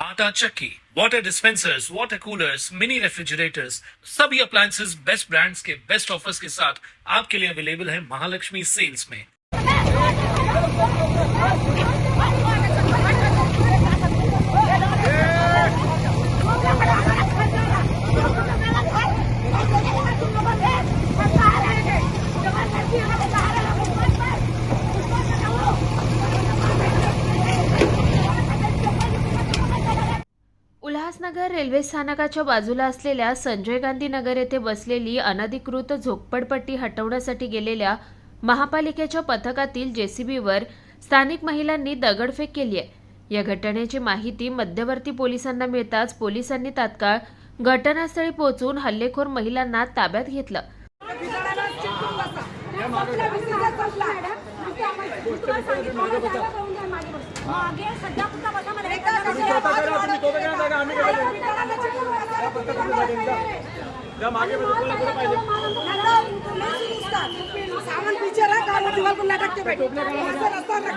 आटा, चक्की water dispensers water coolers mini refrigerators सभी अप्लायंसेस बेस्ट ब्रांड्स के बेस्ट ऑफर्स के साथ आपके लिए अवेलेबल है महालक्ष्मी सेल्स में। रेल्वे स्थानकाच्या बाजूला असलेल्या संजय गांधी नगर येथे बसलेली अनधिकृत झोपडपट्टी हटवण्यासाठी गेलेल्या महापालिकेच्या पथकातील जेसीबीवर स्थानिक महिलांनी दगडफेक केली आहे. या घटनेची माहिती मध्यवर्ती पोलिसांना मिळताच पोलिसांनी तात्काळ घटनास्थळी पोहोचून हल्लेखोर महिलांना ताब्यात घेतलं. सामान पीछे रख और दीवार को लटक के बैठो रास्ता रख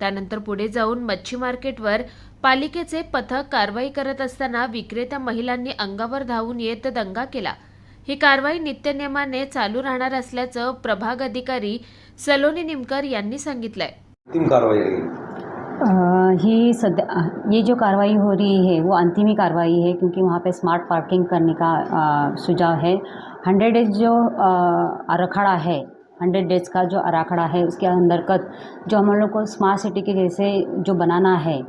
त्यानंतर पुढे जाऊन मच्छी मार्केटवर पालिकेचे पथक कारवाई करत असताना विक्रेत्या महिलांनी अंगावर धावून येत दंगा केला. ही कारवाई नित्यनेमाने चालू राहणार असल्याचं प्रभाग अधिकारी सलोनी निमकर यांनी सांगितलंय. ही अ, ये जो कार्रवाई हो रही है वो अंतिम ही कार्रवाई है क्योंकि वहाँ पे स्मार्ट पार्किंग करने का सुझाव है. हंड्रेड डेज जो अ, आरखड़ा है हंड्रेड डेज़ का जो आराखड़ा है उसके अंतर्गत जो हम लोग को स्मार्ट सिटी के जैसे जो बनाना है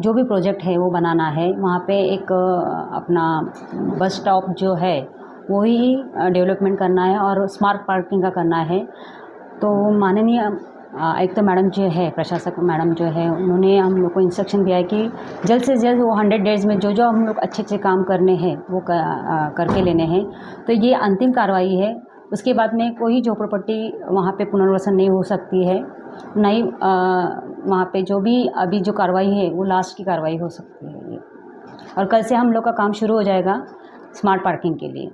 जो भी प्रोजेक्ट है वो बनाना है वहाँ पे एक अपना बस स्टॉप जो है वही डेवलपमेंट करना है और स्मार्ट पार्किंग का करना है। तो माननीय अ, आयुक्त मैडम जो है प्रशासक मैडम जो है उन्होंने हम लोग को इंस्ट्रक्शन दिया है कि जल्द से जल्द वो हंड्रेड डेज़ में जो जो हम लोग अच्छे अच्छे काम करने हैं वो कर, अ, करके लेने हैं। तो ये अंतिम कार्रवाई है। उसके बाद में कोई झोपड़पट्टी वहाँ पे पुनर्वसन नहीं हो सकती है नहीं अ, वहाँ पे जो भी अभी जो कार्रवाई है वो लास्ट की कार्रवाई हो सकती है और कल से हम लोग का काम शुरू हो जाएगा स्मार्ट पार्किंग के लिए।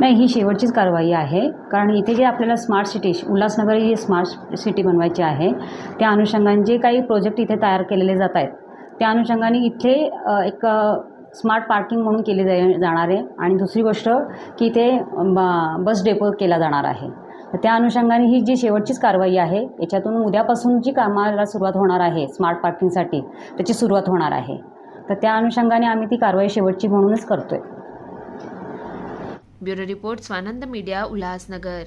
नाही ही शेवटचीच कारवाई आहे कारण इथे जे आपल्याला स्मार्ट सिटी उल्हासनगर ही स्मार्ट सिटी बनवायची आहे त्या अनुषंगाने जे काही प्रोजेक्ट इथे तयार केलेले जात आहेत त्या अनुषंगाने इथे एक स्मार्ट पार्किंग म्हणून केली जाई जाणार आहे. आणि दुसरी गोष्ट की इथे ब- बस डेपो केला जाणार आहे. तर त्या अनुषंगाने ही जी शेवटचीच कारवाई आहे याच्यातून उद्यापासून जी कामाला सुरुवात होणार आहे स्मार्ट पार्किंगसाठी त्याची सुरुवात होणार आहे. तर त्या अनुषंगाने आम्ही ती कारवाई शेवटची म्हणूनच करतो आहे bureau report Swanand media Ulhasnagar.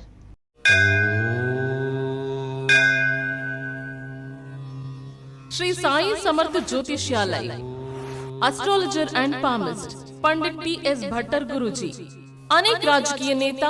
Shri Sai Samarth Jyotishyalay astrologer and palmist Pandit T S Bhattar Guruji अनेक राजकीय नेता